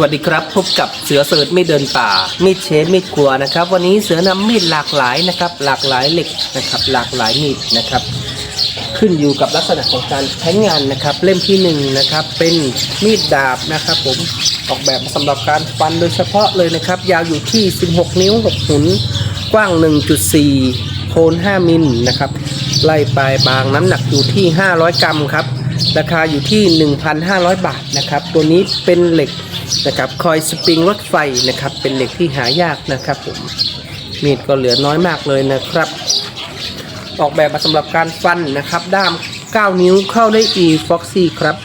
วัสดีครับ พบกับเสือเสิร์ชไม่เดินป่ามีดเชฟมีดครัวนะครับ วันนี้เสือนำมีดหลากหลายนะครับ หลากหลายเหล็กนะครับ หลากหลายมีดนะครับ ขึ้นอยู่กับลักษณะของการใช้งานนะครับ เล่มที่หนึ่งนะครับเป็นมีดดาบนะครับ ผมออกแบบมาสำหรับการฟันโดยเฉพาะเลยนะครับ ยาวอยู่ที่ 16 นิ้ว6หุนกว้าง 1.4 โคน 5 มิลนะครับไล่ปลายบางน้ำหนักอยู่ที่ 500 กรัมครับราคาอยู่ที่ 1,500 บาทนะครับ ตัวนี้เป็นเหล็ก นะครับคอยสปริงรถไฟนะครับเป็นเหล็กที่หายากนะครับผมมีดก็เหลือน้อยมากเลยนะครับ ออกแบบมาสำหรับการฟันนะครับ ด้าม 9 นิ้วเข้าได้ e foxy ครับ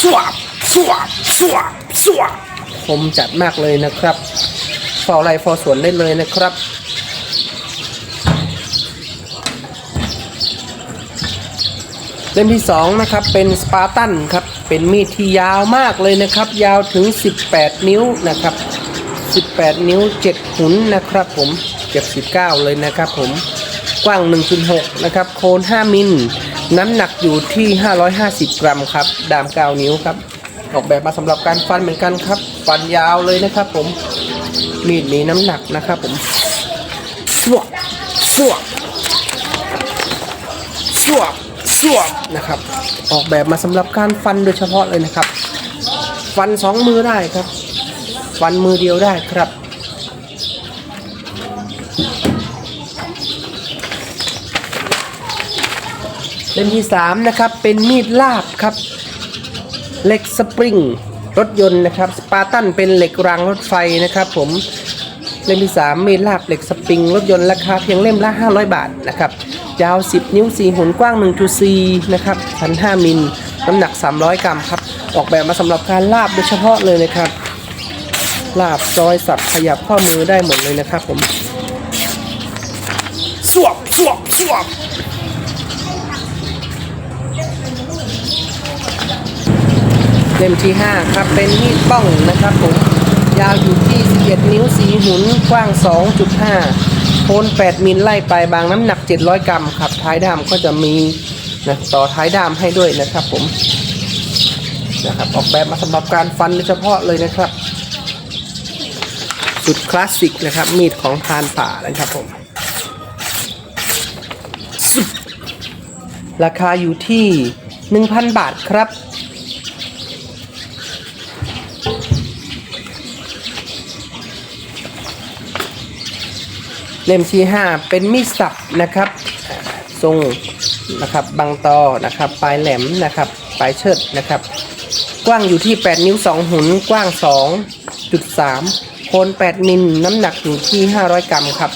สวบสวบสวบสวบคมจัดมากเลยนะครับฟอไรฟอสวนได้เลยนะครับ เล่มที่2นะครับเป็นสปาร์ตันครับเป็นมีดที่ยาวมากเลยนะครับ ยาวถึง 18 นิ้วนะครับ 18 นิ้ว 7 หุนนะครับผมเก็บ19 เลยนะครับผมกว้าง 1.6 นะครับ โคน 5 มิล น้ำหนักอยู่ที่ 550 กรัมครับ ดาม 9 นิ้วครับ ออกแบบมาสำหรับการฟันเหมือนกันครับ ฟันยาวเลยนะครับผม มีดมีน้ำหนักนะครับผม สวบสวบสวบ สวบนะครับ ออกแบบมาสำหรับการฟันโดยเฉพาะเลยนะครับ ฟันสองมือได้ครับ ฟันมือเดียวได้ครับ เล่มที่3นะครับเป็นมีดลาบครับเหล็กสปริงรถยนต์นะครับสปาร์ตันเป็นเหล็กรางรถไฟนะครับ ผมเล่มที่3มีดลาบเหล็กสปริงรถยนต์ราคาเพียงเล่มละ500 บาทนะครับ ยาว 10 นิ้ว 4หุนกว้าง 1.4 นะครับพัน5มิล น้ำหนัก 300 กรัมครับ ออกแบบมาสำหรับการลาบโดยเฉพาะเลยนะครับ ลาบซอยสับขยับข้อมือได้หมดเลยนะครับผม สวบสวบสวบเล่มที่ 5 ครับ เป็นมีดบ้องนะครับผม ยาวอยู่ที่ 11 นิ้วสีหุนกว้าง 2.5 โคน8มิลไล่ไปบางน้ำหนัก 700 กรัมครับ ท้ายด้ามก็จะมีนะต่อท้ายด้ามให้ด้วยนะครับผมนะครับออกแบบมาสำหรับการฟันโดยเฉพาะเลยนะครับ สุดคลาสสิกนะครับ มีดของพานป่านะครับผม ราคาอยู่ที่ 1,000 บาทครับ เล่มที่ 5 เป็นมีดสับนะครับ ทรงนะครับบางตอนะครับ ปลายแหลมนะครับ ปลายเชิดนะครับ กว้างอยู่ที่ 8 นิ้ว 2 หุนกว้าง 2.3โคน8มิลน้ำหนักอยู่ที่ 500 กรัมครับ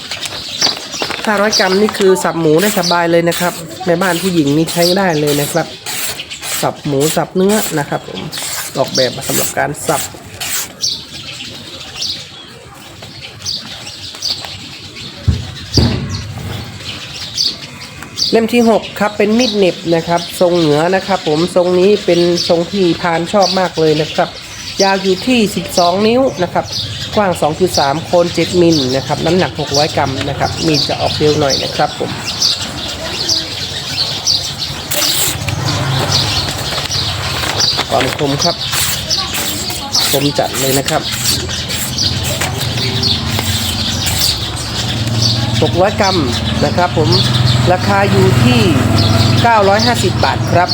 500 กรัมนี่คือสับหมูได้สบายเลยนะครับแม่บ้านผู้หญิงนี่ใช้ได้เลยนะครับ สับหมูสับเนื้อนะครับผมออกแบบมาสำหรับการสับ เล่มที่ 6 ครับเป็นมีดเน็บนะครับ ทรงเหนือนะครับผมทรงนี้เป็นทรงที่พานชอบมากเลยนะครับ ยาวอยู่ที่ 12 นิ้วนะครับ กว้าง 2.3 โคน 7 มิลนะครับ น้ำหนัก 600 กรัมนะครับ มีดจะออกเร็วหน่อยนะครับผมความคมครับคมจัดเลยนะครับ 600 กรัมนะครับผม ราคาอยู่ที่ 950 บาทครับ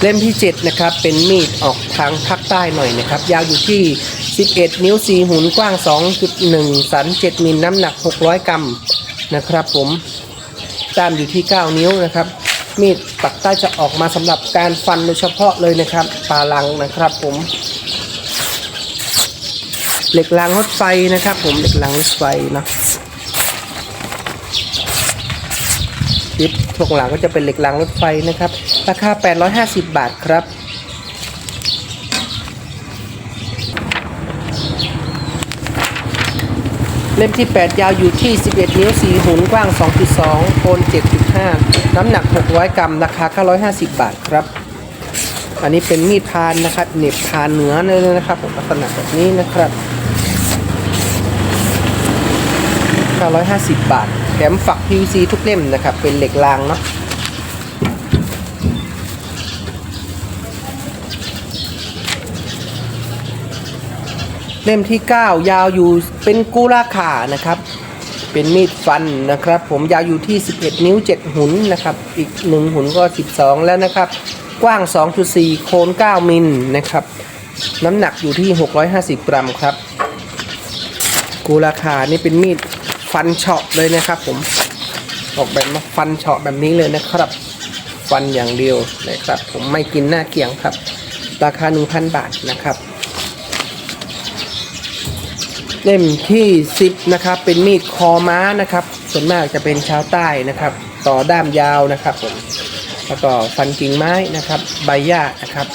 เล่มที่ 7 นะครับ เป็นมีดออกทางภาคใต้หน่อยนะครับ ยาวอยู่ที่ 11 นิ้ว 4 หุนกว้าง 2.1 สัน 7 มิลน้ำหนัก 600 กรัมนะครับผมด้ามอยู่ที่ 9 นิ้วนะครับ มีดปักใต้จะออกมาสำหรับการฟันโดยเฉพาะเลยนะครับปลาลังนะครับผม เหล็กรางรถไฟนะครับ ผมเหล็กรางรถไฟเนาะยิบช่วงหลังก็จะเป็นเหล็กรางรถไฟนะครับ ราคา 850 บาทครับ เล่มที่ 8 ยาวอยู่ที่ 11 นิ้ว4หุ่นกว้าง 2.2โคน7.5 น้ำหนัก 600 กรัม ราคา 950 บาทครับ อันนี้เป็นมีดพานนะครับเหน็บพานเนื้อเลยนะครับผมลักษณะแบบนี้นะครับ 950 บาทแถมฝัก PVC ทุกเล่มนะครับ เป็นเหล็กรางเนาะ เล่มที่ 9 ยาวอยู่เป็นกุราขานะครับ เป็นมีดฟันนะครับ ผมยาวอยู่ที่ 11 นิ้ว 7 หุนนะครับ อีก 1 หุนก็ 12 แล้วนะครับ กว้าง 2.4 โคน9 มิลนะครับ น้ำหนักอยู่ที่ 650 กรัมครับกูราคานี่เป็นมีดฟันเฉาะเลยนะครับ ผมออกแบบมาฟันเฉาะแบบนี้เลยนะครับ ฟันอย่างเดียวนะครับ ผมไม่กินหน้าเกียงครับ ราคา 1,000 บาทนะครับ เล่มที่10นะครับเป็นมีดคอม้านะครับ ส่วนมากจะเป็นชาวใต้นะครับ ต่อด้ามยาวนะครับผมแล้วก็ฟันกิ่งไม้นะครับ ใบหญ้านะครับ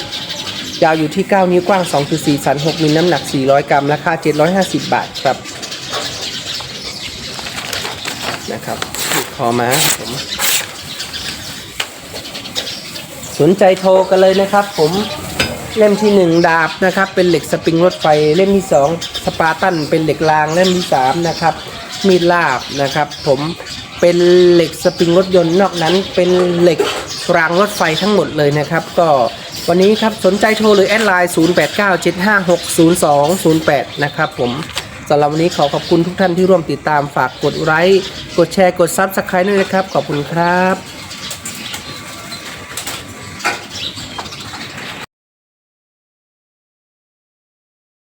ยาวอยู่ที่ 9 นิ้วกว้าง 2.4 สัน 6มิลน้ำหนัก 400 กรัม ราคา 750 บาทครับ นะครับมีดคอม้าผม สนใจโทรกันเลยนะครับผม เล่มที่ 1 ดาบนะครับ เป็นเหล็กสปริงรถไฟ เล่มที่ 2 สปาร์ตันเป็นเหล็กรางเล่มที่3นะครับ มีดลาบนะครับ ผมเป็นเหล็กสปริงรถยนต์นอกนั้นเป็นเหล็กรางรถไฟทั้งหมดเลยนะครับ ก็วันนี้ครับสนใจโทรหรือแอดไลน์ 0897560208 นะครับผมสำหรับวันนี้ขอขอบคุณทุกท่านที่ร่วมติดตามฝากกดไลค์กดแชร์กดซับสไครต์ด้วยนะครับ ขอบคุณครับ